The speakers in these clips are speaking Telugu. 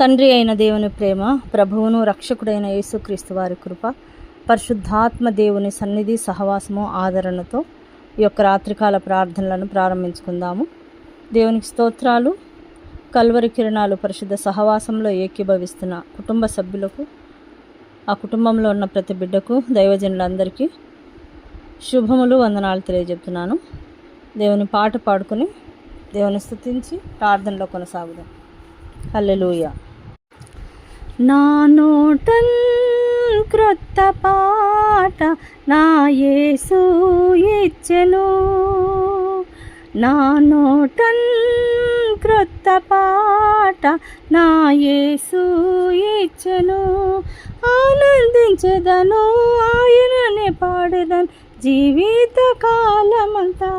తండ్రి అయిన దేవుని ప్రేమ ప్రభువును రక్షకుడైన యేసుక్రీస్తు వారి కృప పరిశుద్ధాత్మ దేవుని సన్నిధి సహవాసము ఆదరణతో ఈ యొక్క రాత్రికాల ప్రార్థనలను ప్రారంభించుకుందాము. దేవునికి స్తోత్రాలు. కల్వరి కిరణాలు పరిశుద్ధ సహవాసంలో ఏకీభవిస్తున్న కుటుంబ సభ్యులకు ఆ కుటుంబంలో ఉన్న ప్రతి బిడ్డకు దైవజనులందరికీ శుభములు వందనాలు తెలియజెప్తున్నాను. దేవుని పాట పాడుకుని దేవుని స్థుతించి ప్రార్థనలో కొనసాగుదాం. హల్లెలూయా. నా నోటన్ క్రొత్త పాట నా యేసు ఇచ్చెను. నా నోటన్ క్రొత్త పాట నా యేసు ఇచ్చెను. ఆనందించదను ఆయననే పాడదను జీవిత కాలమంతా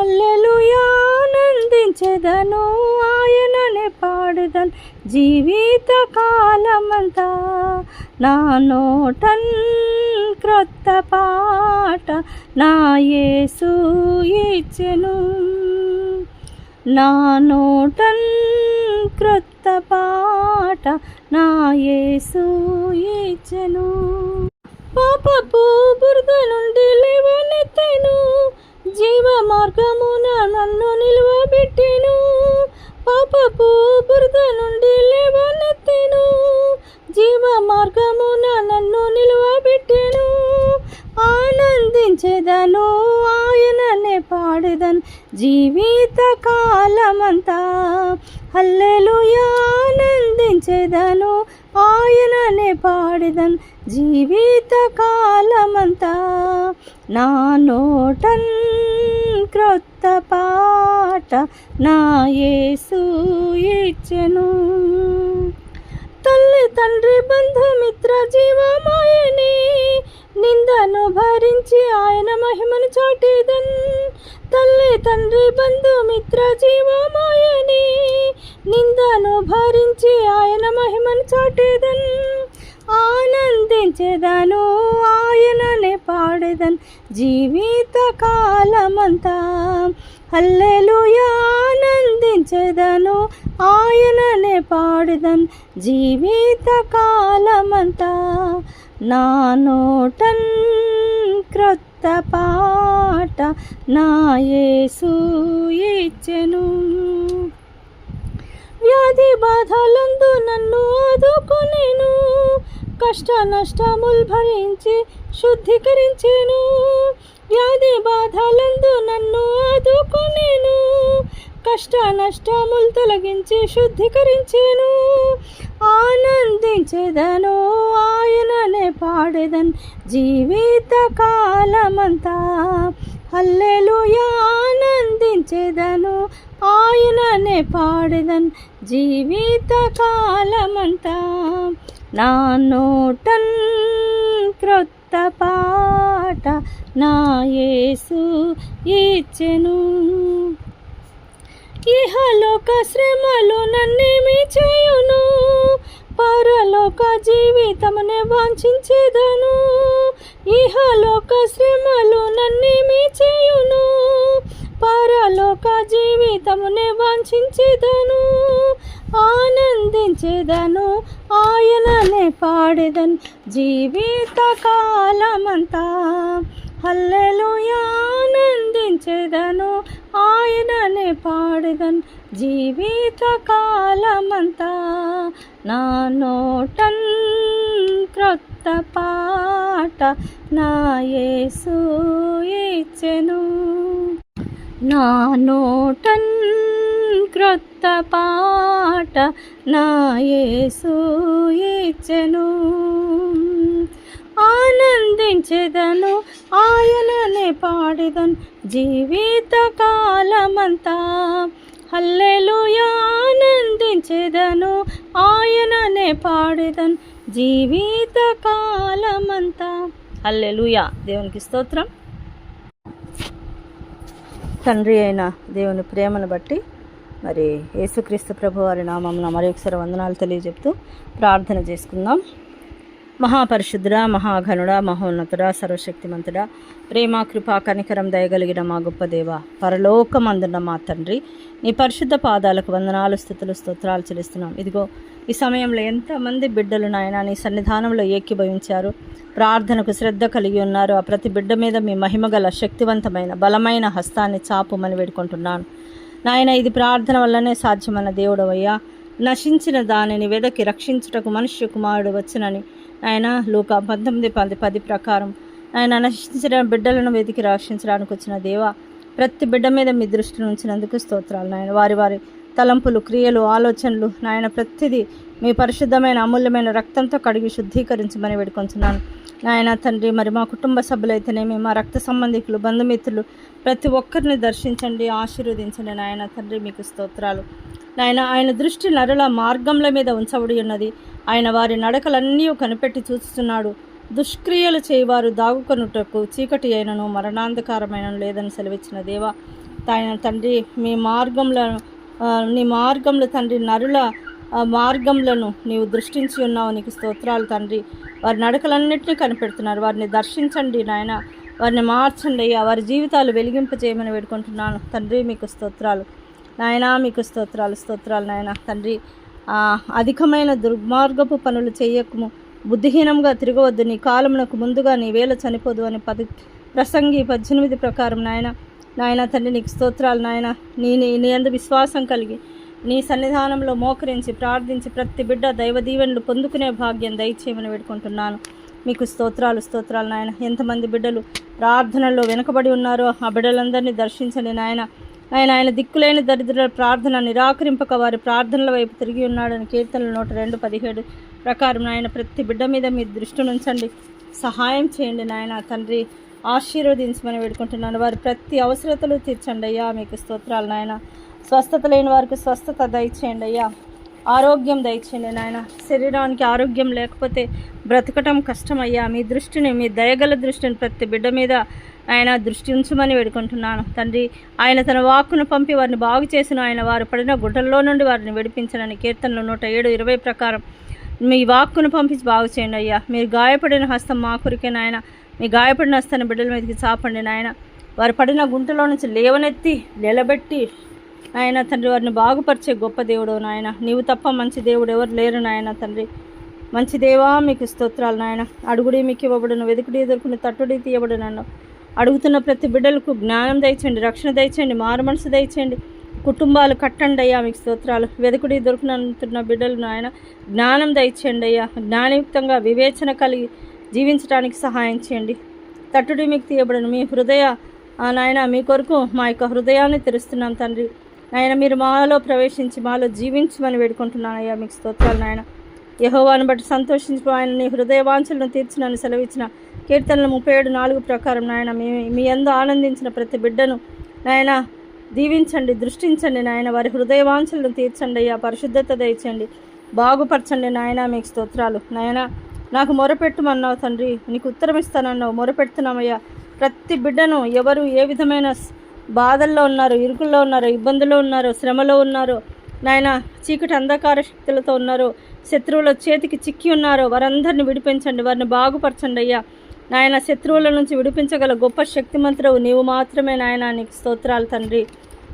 అల్లెలుయానందించదను ఆయననే పాడుదన్ జీవిత కాలమంతా నా నోటన్ క్రొత్త పాట నా యేసు ఇచ్చెను. నా నోటన్ క్రొత్త పాట నా యేసు ఇచ్చెను. పాపపు బురద నుండి లేవనెత్తెను. జీవ మార్గమున నన్ను నిలువబెట్టెను. పాపపు బురద నుండి లేవనెత్తెను. జీవ మార్గమున నన్ను నిలువబెట్టెను. ఆనందించెదను ఆయననే పాడెదను. జీవిత కాలమంతా హల్లే పాడెదను జీవిత కాలమంతా నా నోటన్ క్రొత్త పాట నా యేసు ఇచ్చెను. తల్లి తండ్రి బంధుమిత్ర జీవమాయని నిందను భరించి ఆయన మహిమను చాటేదన్. తల్లి తండ్రి బంధుమిత్ర జీవమాయని నిందను భరించి ఆయన మహిమను చాటేదన్. ఆనందించేదను ఆయననే పాడేదన్ జీవిత కాలమంతా హల్లెలూయా ఆనందించేదను ఆయననే పాడదన్ జీవిత కాలమంతా నా నోటన్ క్రొత్త పాట నా యేసు ఇచ్చెను. వ్యాధి బాధలందు నన్ను ఆదుకునేను. కష్ట నష్టములు భరించి శుద్ధీకరించెను. వ్యాధి బాధలందు నన్ను ఆదుకునేను. కష్ట నష్టములు తొలగించి శుద్ధీకరించెను. ఆనందించేదను ఆయననే పాడేదన్ జీవిత కాలమంతా హల్లెలూయా ఆనందించేదను ఆయననే పాడేదన్ జీవిత కాలమంతా నా నోటన్ క్రొత్త పాట నా యేసు ఇచ్చెను. ఇహలోక శ్రమలు నన్నేమి చేయును? పరలోక జీవితమునే వాంఛించేదను. ఇహలోక శ్రమలు నన్నేమి చేయును? పరలోక జీవితమునే వాంఛించేదను. ఆనందించేదను ఆయననే పాడేదను జీవిత కాలమంతా హల్లెలు ఆనందించేదను ఆయననే పాడేదను జీవిత కాలమంతా నా నోటన్ క్రొత్త పాట నా యేసు ఇచ్చెను. నా నోటన్ క్రొత్త పాట నా యేసు ఇచ్చెను. ఆనందించెదను ఆయననే పాడెదను. జీవిత కాలమంతా హల్లెలుయా ఆనందించెదను ఆయననే పాడెదను. జీవిత కాలమంతా హల్లెలుయా. దేవునికి స్తోత్రం. తండ్రి అయిన దేవుని ప్రేమను బట్టి మరి యేసుక్రీస్తు ప్రభు వారి నామమున మరి ఒకసారి వందనాలు తెలియజెప్తూ ప్రార్థన చేసుకుందాం. మహాపరిశుద్ధుడ మహాఘనుడ మహోన్నతుడ సర్వశక్తిమంతుడ ప్రేమ కృపా కనికరం దయగలిగిన మా గొప్ప దేవ పరలోకమందున్న మా తండ్రి నీ పరిశుద్ధ పాదాలకు వందనాలు స్థుతులు స్తోత్రాలు చెల్లిస్తున్నాం. ఇదిగో ఈ సమయంలో ఎంతమంది బిడ్డలు నాయన నీ సన్నిధానంలో ఏకీభవించారు ప్రార్థనకు శ్రద్ధ కలిగి ఉన్నారు. ఆ ప్రతి బిడ్డ మీద మీ మహిమగల శక్తివంతమైన బలమైన హస్తాన్ని చాపుమని వేడుకుంటున్నాను. నాయన ఇది ప్రార్థన వల్లనే సాధ్యమైన దేవుడవయ్యా. నశించిన దానిని వెదకి రక్షించుటకు మనుష్య కుమారుడు వచ్చినని ఆయన లోక పంతొమ్మిది పది పది ప్రకారం. ఆయన నశించిన బిడ్డలను వెతికి రక్షించడానికి వచ్చిన దేవ ప్రతి బిడ్డ మీద మీ దృష్టిని ఉంచినందుకు స్తోత్రాలు నాయన. వారి వారి తలంపులు క్రియలు ఆలోచనలు నాయన ప్రతిదీ మీ పరిశుద్ధమైన అమూల్యమైన రక్తంతో కడిగి శుద్ధీకరించమని వేడుకొంచున్నాను. నాయన తండ్రి మరి మా కుటుంబ సభ్యులైతేనేమి మా రక్త సంబంధికులు బంధుమిత్రులు ప్రతి ఒక్కరిని దర్శించండి ఆశీర్వదించండి నాయన తండ్రి మీకు స్తోత్రాలు. నాయన ఆయన దృష్టి నరుల మార్గంల మీద ఉంచబడి ఉన్నది. ఆయన వారి నడకలన్నీ కనిపెట్టి చూస్తున్నాడు. దుష్క్రియలు చేయవారు దాగుకొనుటకు చీకటి అయినను మరణాంధకారమైన లేదని సెలవిచ్చిన దేవా. తాయన తండ్రి మీ మార్గంలో నీ మార్గంలో తండ్రి నరుల మార్గంలను నీవు దృష్టించి ఉన్నావు. నీకు స్తోత్రాలు తండ్రి. వారి నడకలన్నింటినీ కనిపెడుతున్నారు. వారిని దర్శించండి నాయన. వారిని మార్చండి. అయ్యా వారి జీవితాలు వెలిగింపజేయమని వేడుకుంటున్నాను. తండ్రి మీకు స్తోత్రాలు. నాయనా మీకు స్తోత్రాలు స్తోత్రాలు నాయన. తండ్రి అధికమైన దుర్మార్గపు పనులు చేయకము. బుద్ధిహీనంగా తిరగవద్దు. నీ కాలమునకు ముందుగా నీ వేళ చనిపోదు అని పది ప్రసంగి పద్దెనిమిది ప్రకారం నాయన. నాయన తండ్రి నీకు స్తోత్రాలు నాయన. నీ నీ నీ అందు విశ్వాసం కలిగి నీ సన్నిధానంలో మోకరించి ప్రార్థించి ప్రతి బిడ్డ దైవ దీవెనలు పొందుకునే భాగ్యం దయచేయమని వేడుకుంటున్నాను. మీకు స్తోత్రాలు స్తోత్రాలు నాయన. ఎంతమంది బిడ్డలు ప్రార్థనల్లో వెనుకబడి ఉన్నారో ఆ బిడ్డలందరినీ దర్శించండి నాయన. ఆయన ఆయన దిక్కులేని దరిద్రుల ప్రార్థన నిరాకరింపక వారి ప్రార్థనల వైపు తిరిగి ఉన్నాడని కీర్తనలు నూట రెండు పదిహేడు ప్రకారం నాయన ప్రతి బిడ్డ మీద మీ దృష్టి ఉంచండి సహాయం చేయండి నాయన. తండ్రి ఆశీర్వదించమని వేడుకుంటున్నాను. వారి ప్రతి అవసరతలు తీర్చండి అయ్యా. మీకు స్తోత్రాలు నాయన. స్వస్థత లేని వారికి స్వస్థత దయచేయండి అయ్యా. ఆరోగ్యం దయచేయండి నాయన. శరీరానికి ఆరోగ్యం లేకపోతే బ్రతకటం కష్టమయ్యా మీ దృష్టిని మీ దయగల దృష్టిని ప్రతి బిడ్డ మీద ఆయన దృష్టి ఉంచమని వేడుకుంటున్నాను. తండ్రి ఆయన తన వాక్కును పంపి వారిని బాగు చేసిన ఆయన వారు పడిన గుడ్డల్లో నుండి వారిని విడిపించనని కీర్తనలు నూట ఏడు ఇరవై ప్రకారం మీ వాక్కును పంపించి బాగు చేయండి అయ్యా. మీరు గాయపడిన హస్తం మా కొరికే నాయన. మీ గాయపడిన హస్తాన్ని బిడ్డల మీదకి చాపండి నాయన. వారు పడిన గుంటలో నుంచి లేవనెత్తి నిలబెట్టి నాయన తండ్రి వారిని బాగుపరిచే గొప్ప దేవుడు నాయన. నీవు తప్ప మంచి దేవుడు ఎవరు లేరు నాయన తండ్రి. మంచి దేవా మీకు స్తోత్రాలు నాయన. అడుగుడి మీకు ఇవ్వబడును వెదుకుడి ఎదుర్కొని తట్టుడి తీయబడునన్ను అడుగుతున్న ప్రతి బిడ్డలకు జ్ఞానం దయచేయండి రక్షణ దయచేయండి మారు మనసు దయచేయండి. కుటుంబాలు కట్టండి అయ్యా మీకు స్తోత్రాలు. వెదుకుడి దొరుకునంటున్న బిడ్డలు నాయన జ్ఞానం దయచేయండి అయ్యా. జ్ఞానయుక్తంగా వివేచన కలిగి జీవించడానికి సహాయం చేయండి. తట్టుడి మీకు తీయబడను. మీ హృదయ ఆ నాయన మీ కొరకు మా యొక్క హృదయాన్ని తెరుస్తున్నాం తండ్రి. నాయన మీరు మాలో ప్రవేశించి మాలో జీవించమని వేడుకుంటున్నాను అయ్యా. మీకు స్తోత్రాలు నాయన. యహోవాను బట్టి సంతోషించి ఆయన నీ హృదయ వాంఛలను తీర్చినని సెలవిచ్చిన కీర్తనలు ముప్పై ఏడు నాలుగు ప్రకారం నాయన మీ మీ ఎందు ఆనందించిన ప్రతి బిడ్డను నాయన దీవించండి దృష్టించండి నాయన. వారి హృదయ వాంఛలను తీర్చండి అయ్యా. పరిశుద్ధత దయచండి బాగుపరచండి నాయన మీకు స్తోత్రాలు. నాయన నాకు మొరపెట్టుమన్నావు తండ్రి. నీకు ఉత్తరం ఇస్తానన్నావు మొరపెడుతున్నామయ్యా. ప్రతి బిడ్డను ఎవరు ఏ విధమైన బాధల్లో ఉన్నారు ఇరుకుల్లో ఉన్నారు ఇబ్బందుల్లో ఉన్నారు శ్రమలో ఉన్నారో. నాయన చీకటి అంధకార శక్తులతో ఉన్నారో. శత్రువుల చేతికి చిక్కి ఉన్నారో. వారందరిని విడిపించండి వారిని బాగుపరచండి అయ్యా. నాయన శత్రువుల నుంచి విడిపించగల గొప్ప శక్తిమంతుడు నీవు మాత్రమే నాయన. నీకు స్తోత్రాలు తండ్రి.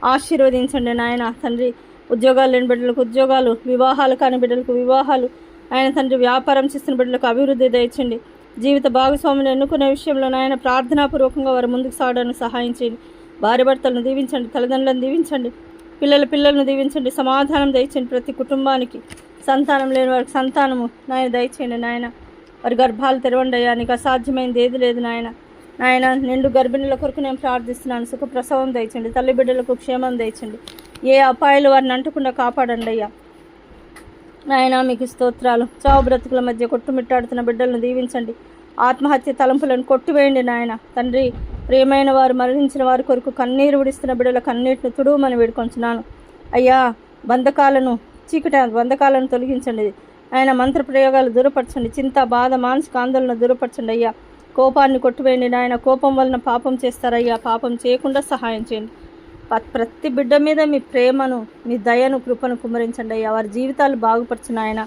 ఆశీర్వదించండి నాయన తండ్రి. ఉద్యోగాలు లేని బిడ్డలకు ఉద్యోగాలు వివాహాలు కాని బిడ్డలకు వివాహాలు. ఆయన తండ్రి వ్యాపారం చేస్తున్న బిడ్డలకు అభివృద్ధి దయచండి. జీవిత భాగస్వామిని ఎన్నుకునే విషయంలో నాయన ప్రార్థనాపూర్వకంగా వారు ముందుకు సాగడానికి సహాయం చేయండి. భార్య భర్తలను దీవించండి తల్లిదండ్రులను దీవించండి పిల్లల పిల్లలను దీవించండి సమాధానం దయచండి ప్రతి కుటుంబానికి. సంతానం లేని వారికి సంతానము. నాయన దయచేయండి నాయన. వారి గర్భాలు తెరవండి అయ్యా నీకు అసాధ్యమైనది ఏది లేదు నాయన. నాయన నిండు గర్భిణుల కొరకు నేను ప్రార్థిస్తున్నాను. సుఖ ప్రసవం దయచండి తల్లి బిడ్డలకు క్షేమం దయచండి ఏ అపాయాలు వారిని అంటకుండా కాపాడండి అయ్యా. నాయన మీకు స్తోత్రాలు. చావు బ్రతుకుల మధ్య కొట్టుమిట్టాడుతున్న బిడ్డలను దీవించండి. ఆత్మహత్య తలంపులను కొట్టివేయండి నాయన. తండ్రి ప్రియమైన వారు మరణించిన వారి కొరకు కన్నీరు విడిస్తున్న బిడ్డల కన్నీటిని తుడుమని వేడుకొంచున్నాను. అయ్యా బంధకాలను చీకటి బంధకాలను తొలగించండి. ఆయన మంత్ర ప్రయోగాలు దూరపరచండి. చింత బాధ మానసిక ఆందోళన దూరపరచండి అయ్యా. కోపాన్ని కొట్టివేయండి. నాయన కోపం వలన పాపం చేస్తారయ్యా. పాపం చేయకుండా సహాయం చేయండి. ప్రతి బిడ్డ మీద మీ ప్రేమను మీ దయను కృపను కుమ్మరించండి అయ్యా. వారి జీవితాలు బాగుపరచిన ఆయన.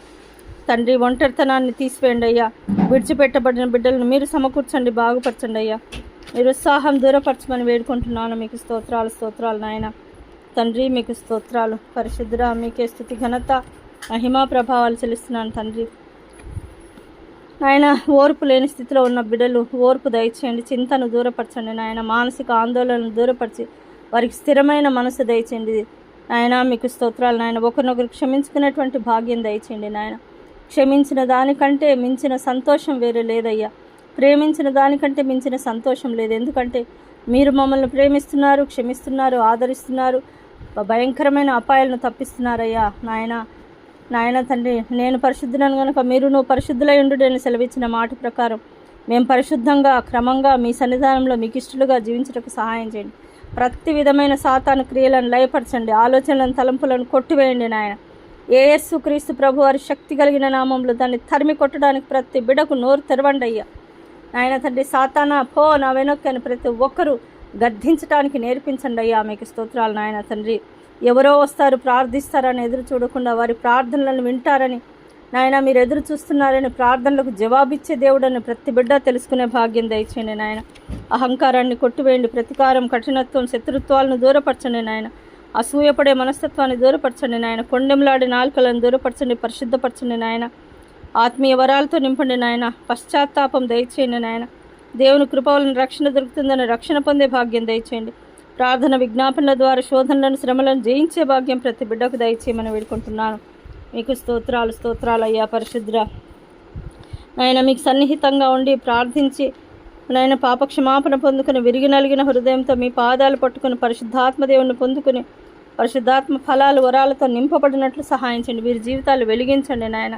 తండ్రి ఒంటరితనాన్ని తీసివేయండి అయ్యా. విడిచిపెట్టబడిన బిడ్డలను మీరు సమకూర్చండి బాగుపరచండి అయ్యా. నిరుత్సాహం దూరపరచమని వేడుకుంటున్నాను. మీకు స్తోత్రాలు స్తోత్రాలు నాయన. తండ్రి మీకు స్తోత్రాలు. పరిశుద్ధురా మీకే స్థుతి ఘనత మహిమా ప్రభావాలు చెల్లిస్తున్నాను తండ్రి. నాయన ఓర్పు లేని స్థితిలో ఉన్న బిడ్డలు ఓర్పు దయచేయండి. చింతను దూరపరచండి నాయన. మానసిక ఆందోళనను దూరపరిచి వారికి స్థిరమైన మనసు దయచేయండి. నాయన మీకు స్తోత్రాలు నాయన. ఒకరినొకరు క్షమించుకునేటువంటి భాగ్యం దయచేయండి నాయన. క్షమించిన దానికంటే మించిన సంతోషం వేరే లేదయ్యా. ప్రేమించిన దానికంటే మించిన సంతోషం లేదు. ఎందుకంటే మీరు మమ్మల్ని ప్రేమిస్తున్నారు క్షమిస్తున్నారు ఆదరిస్తున్నారు భయంకరమైన అపాయాలను తప్పిస్తున్నారయ్యా నాయన. నాయన తండ్రి నేను పరిశుద్ధులను కనుక మీరు నువ్వు పరిశుద్ధులై ఉండు అని సెలవిచ్చిన మాట ప్రకారం మేము పరిశుద్ధంగా క్రమంగా మీ సన్నిధానంలో మీకు ఇష్టలుగా జీవించటకు సహాయం చేయండి. ప్రతి విధమైన సాతాను క్రియలను లయపరచండి. ఆలోచనలను తలంపులను కొట్టివేయండి నాయన. ఏఎస్సు క్రీస్తు ప్రభు వారి శక్తి కలిగిన నామంలో దాన్ని తరిమి కొట్టడానికి ప్రతి బిడకు నోరు తెరవండి అయ్యా. నాయన తండ్రి సాతానా పో నా వెనొక్కని ప్రతి ఒక్కరూ గద్దించడానికి నేర్పించండి అయ్యా. మీకు స్తోత్రాలు నాయన తండ్రి. ఎవరో వస్తారు ప్రార్థిస్తారని ఎదురు చూడకుండా వారి ప్రార్థనలను వింటారని నాయన మీరు ఎదురు చూస్తున్నారని ప్రార్థనలకు జవాబిచ్చే దేవుడని ప్రతి బిడ్డ తెలుసుకునే భాగ్యం దయచేయండి నాయన. అహంకారాన్ని కొట్టివేయండి ప్రతికారం కఠినత్వం శత్రుత్వాలను దూరపరచండి నాయన. అసూయపడే మనస్తత్వాన్ని దూరపరచండి నాయన. కొండెంలాడి నాలుకలను దూరపరచండి పరిశుద్ధపరచండి నాయన. ఆత్మీయ వరాలతో నింపండి నాయన. పశ్చాత్తాపం దయచేయండి నాయన. దేవుని కృపవలను రక్షణ దొరుకుతుందని రక్షణ పొందే భాగ్యం దయచేయండి. ప్రార్థన విజ్ఞాపనల ద్వారా శోధనలను శ్రమలను జయించే భాగ్యం ప్రతి బిడ్డకు దయచేయమని వేడుకుంటున్నాను. మీకు స్తోత్రాలు స్తోత్రాలు అయ్యా పరిశుద్ర. నాయన మీకు సన్నిహితంగా ఉండి ప్రార్థించి నాయన పాపక్షమాపణ పొందుకుని విరిగి నలిగిన హృదయంతో మీ పాదాలు పట్టుకుని పరిశుద్ధాత్మ దేవుని పొందుకుని పరిశుద్ధాత్మ ఫలాలు వరాలతో నింపబడినట్లు సహాయించండి. వీరి జీవితాలు వెలిగించండి నాయన.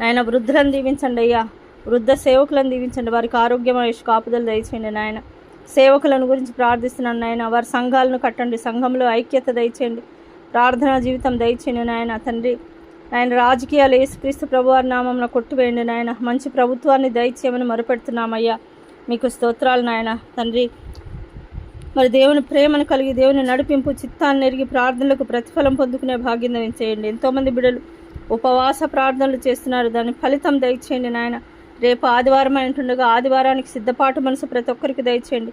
నాయన వృద్ధులను దీవించండి అయ్యా. వృద్ధ సేవకులను దీవించండి. వారికి ఆరోగ్యం ఆయుష్ కాపుదలు దయచేయండి నాయన. సేవకులను గురించి ప్రార్థిస్తున్నాను నాయన. వారి సంఘాలను కట్టండి. సంఘంలో ఐక్యత దయచేయండి. ప్రార్థనా జీవితం దయచేయండి నాయన. తండ్రి ఆయన రాజకీయాలు ఏసుక్రీస్తు ప్రభువారి నామంలో కొట్టివేయండి నాయన. మంచి ప్రభుత్వాన్ని దయచేయమని మొరపెడుతున్నామయ్యా. మీకు స్తోత్రాలు నాయన. తండ్రి మరి దేవుని ప్రేమను కలిగి దేవుని నడిపింపు చిత్తాన్ని ఎరిగి ప్రార్థనలకు ప్రతిఫలం పొందుకునే భాగ్యం చేయండి ఎంతోమంది బిడ్డలు ఉపవాస ప్రార్థనలు చేస్తున్నారు. దాని ఫలితం దయచేయండి నాయన. రేపు ఆదివారం అంటుండగా ఆదివారానికి సిద్ధపాటు మనసు ప్రతి ఒక్కరికి దయచేయండి.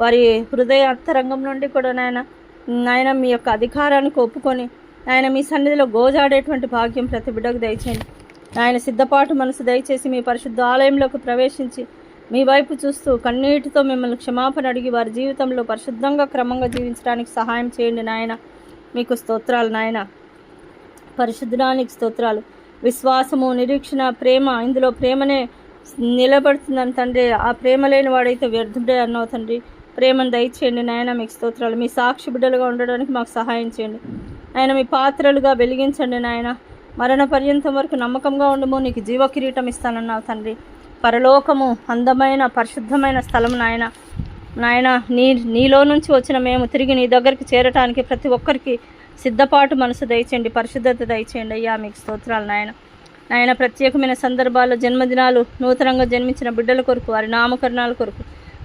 వారి హృదయ అంతరంగం నుండి కూడా నాయన నాయన మీ యొక్క అధికారానికి ఒప్పుకొని ఆయన మీ సన్నిధిలో గోజాడేటువంటి భాగ్యం ప్రతి బిడ్డకు దయచేయండి. ఆయన సిద్ధపాటు మనసు దయచేసి మీ పరిశుద్ధ ఆలయంలోకి ప్రవేశించి మీ వైపు చూస్తూ కన్నీటితో మిమ్మల్ని క్షమాపణ అడిగి వారి జీవితంలో పరిశుద్ధంగా క్రమంగా జీవించడానికి సహాయం చేయండి నాయన. మీకు స్తోత్రాలు నాయన. పరిశుద్ధానికి స్తోత్రాలు. విశ్వాసము నిరీక్షణ ప్రేమ ఇందులో ప్రేమనే నిలబడుతుందని తండ్రి. ఆ ప్రేమ లేని వాడైతే వ్యర్థుడే అన్నావు తండ్రి. ప్రేమను దయచేయండి నాయన మీకు స్తోత్రాలు. మీ సాక్షి బిడ్డలుగా ఉండడానికి మాకు సహాయం చేయండి. ఆయన మీ పాత్రలుగా వెలిగించండి నాయన. మరణ పర్యంతం వరకు నమ్మకంగా ఉండము. నీకు జీవ కిరీటం ఇస్తానన్నావు తండ్రి. పరలోకము అందమైన పరిశుద్ధమైన స్థలం నాయన. నాయన నీ నీలో నుంచి వచ్చిన మేము తిరిగి నీ దగ్గరికి చేరటానికి ప్రతి ఒక్కరికి సిద్ధపాటు మనసు దయచేయండి పరిశుద్ధత దయచేయండి. అయ్యా మీకు స్తోత్రాలు నాయన. నాయన ప్రత్యేకమైన సందర్భాల్లో జన్మదినాలు నూతనంగా జన్మించిన బిడ్డల కొరకు వారి నామకరణాల కొరకు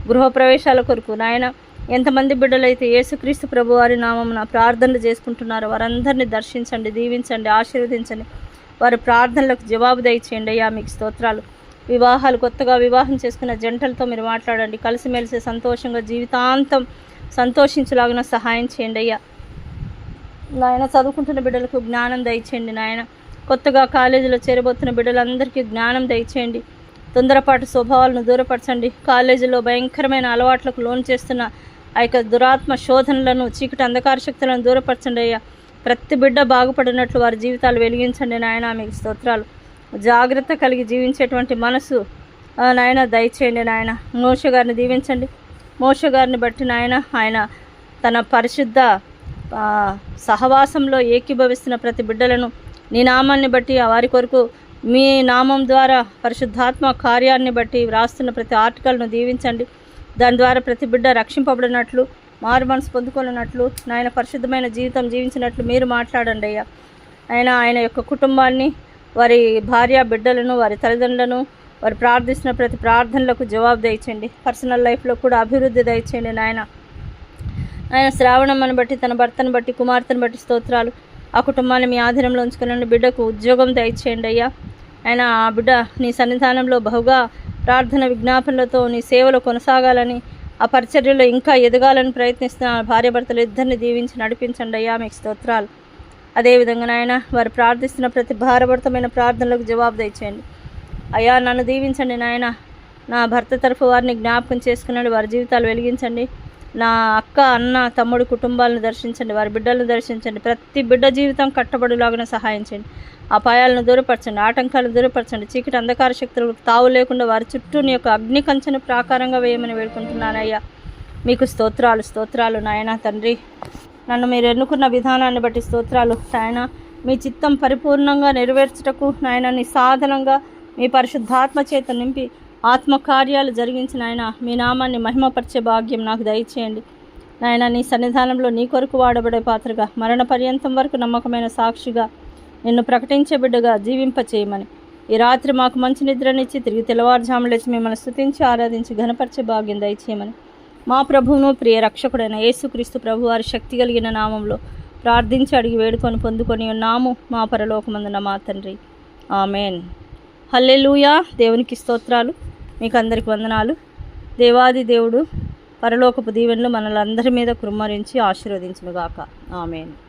గృహప్రవేశాల కొరకు నాయన ఎంతమంది బిడ్డలైతే యేసుక్రీస్తు ప్రభు వారి నామమున ప్రార్థనలు చేసుకుంటున్నారో వారందరినీ దర్శించండి దీవించండి ఆశీర్వదించండి. వారి ప్రార్థనలకు జవాబు దయచేయండి. అయ్యా మీకు స్తోత్రాలు. వివాహాలు కొత్తగా వివాహం చేసుకున్న జంటలతో మీరు మాట్లాడండి. కలిసిమెలిసి సంతోషంగా జీవితాంతం సంతోషించలాగిన సహాయం చేయండి. అయ్యా నాయన చదువుకుంటున్న బిడ్డలకు జ్ఞానం దయచేయండి నాయన. కొత్తగా కాలేజీలో చేరబోతున్న బిడ్డలందరికీ జ్ఞానం దయచేయండి. తొందరపాటు స్వభావాలను దూరపరచండి. కాలేజీలో భయంకరమైన అలవాట్లకు లోన్ చేస్తున్న ఆ యొక్క దురాత్మ శోధనలను చీకటి అంధకార శక్తులను దూరపరచండి అయ్యా. ప్రతి బిడ్డ బాగుపడినట్లు వారి జీవితాలు వెలిగించండి నాయన. మీకు స్తోత్రాలు. జాగ్రత్త కలిగి జీవించేటువంటి మనసు ఆ, నాయన దయచేయండి నాయన. మోష గారిని దీవించండి. మోష గారిని బట్టి నాయన ఆయన తన పరిశుద్ధ సహవాసంలో ఏకీభవిస్తున్న ప్రతి బిడ్డలను నీ నామాన్ని బట్టి ఆ వారి కొరకు మీ నామం ద్వారా పరిశుద్ధాత్మ కార్యాన్ని బట్టి వ్రాస్తున్న ప్రతి ఆర్టికల్ను దీవించండి. దాని ద్వారా ప్రతి బిడ్డ రక్షింపబడినట్లు మారు మనసు పొందుకున్నట్లు నాయన పరిశుద్ధమైన జీవితం జీవించినట్లు మీరు మాట్లాడండి అయ్యా. ఆయన ఆయన యొక్క కుటుంబాన్ని వారి భార్య బిడ్డలను వారి తల్లిదండ్రులను వారు ప్రార్థిస్తున్న ప్రతి ప్రార్థనలకు జవాబు దయచేయండి. పర్సనల్ లైఫ్లో కూడా అభివృద్ధి దయచేయండి నాయన. ఆయన శ్రావణమ్మను బట్టి తన భర్తను బట్టి కుమార్తెను బట్టి స్తోత్రాలు. ఆ కుటుంబాన్ని మీ ఆధీనంలో ఉంచుకునండి బిడ్డకు ఉద్యోగం దయచేయండి అయ్యా. ఆయన ఆ బిడ్డ నీ సన్నిధానంలో బహుగా ప్రార్థన విజ్ఞాపనలతో నీ సేవలో కొనసాగాలని ఆ పరిచర్యలో ఇంకా ఎదగాలని ప్రయత్నిస్తున్న భార్యాభర్తలు ఇద్దరిని దీవించి నడిపించండి అయ్యా మీకు స్తోత్రాలు. అదేవిధంగా నాయన వారు ప్రార్థిస్తున్న ప్రతి భారభర్తమైన ప్రార్థనలకు జవాబు దయచేయండి. అయ్యా నన్ను దీవించండి నాయన. నా భర్త తరఫు వారిని జ్ఞాపకం చేసుకున్నాడు వారి జీవితాలు వెలిగించండి. నా అక్క అన్న తమ్ముడు కుటుంబాలను దర్శించండి వారి బిడ్డలను దర్శించండి ప్రతి బిడ్డ జీవితం కట్టబడిలాగా సహాయం చేయండి. అపాయాలను దూరపరచండి ఆటంకాలను దూరపరచండి చీకటి అంధకార శక్తులకు తావు లేకుండా వారి చుట్టూ నీ యొక్క అగ్ని కంచెను ప్రాకారంగా వేయమని వేడుకుంటున్నానయ్యా. మీకు స్తోత్రాలు స్తోత్రాలు నాయన తండ్రి. నన్ను మీరు ఎన్నుకున్న విధానాన్ని బట్టి స్తోత్రాలు నాయన. మీ చిత్తం పరిపూర్ణంగా నెరవేర్చుటకు నాయన నీ సాధనంగా మీ పరిశుద్ధాత్మ చేత నింపి ఆత్మకార్యాలు జరిగించిన ఆయన మీ నామాన్ని మహిమపరిచే భాగ్యం నాకు దయచేయండి. నాయన నీ సన్నిధానంలో నీ కొరకు వాడబడే పాత్రగా మరణ పర్యంతం వరకు నమ్మకమైన సాక్షిగా నిన్ను ప్రకటించే బిడ్డగా జీవింపచేయమని. ఈ రాత్రి మాకు మంచి నిద్రనిచ్చి తిరిగి తెల్లవారుజాము లేచి మిమ్మల్ని స్తుతించి ఆరాధించి ఘనపరిచే భాగ్యం దయచేయమని. మా ప్రభువును ప్రియ రక్షకుడైన యేసుక్రీస్తు ప్రభు వారి శక్తి కలిగిన నామంలో ప్రార్థించి అడిగి వేడుకొని పొందుకొని ఉన్నాము మా పరలోకమందున మా తండ్రి. ఆమెన్. హల్లెలూయా. దేవునికి స్తోత్రాలు. మీకు అందరికి వందనాలు. దేవాది దేవుడు పరలోకపు దీవెనలు మనలందరి మీద కుమ్మరించి ఆశీర్వదించునుగాక. ఆమెను.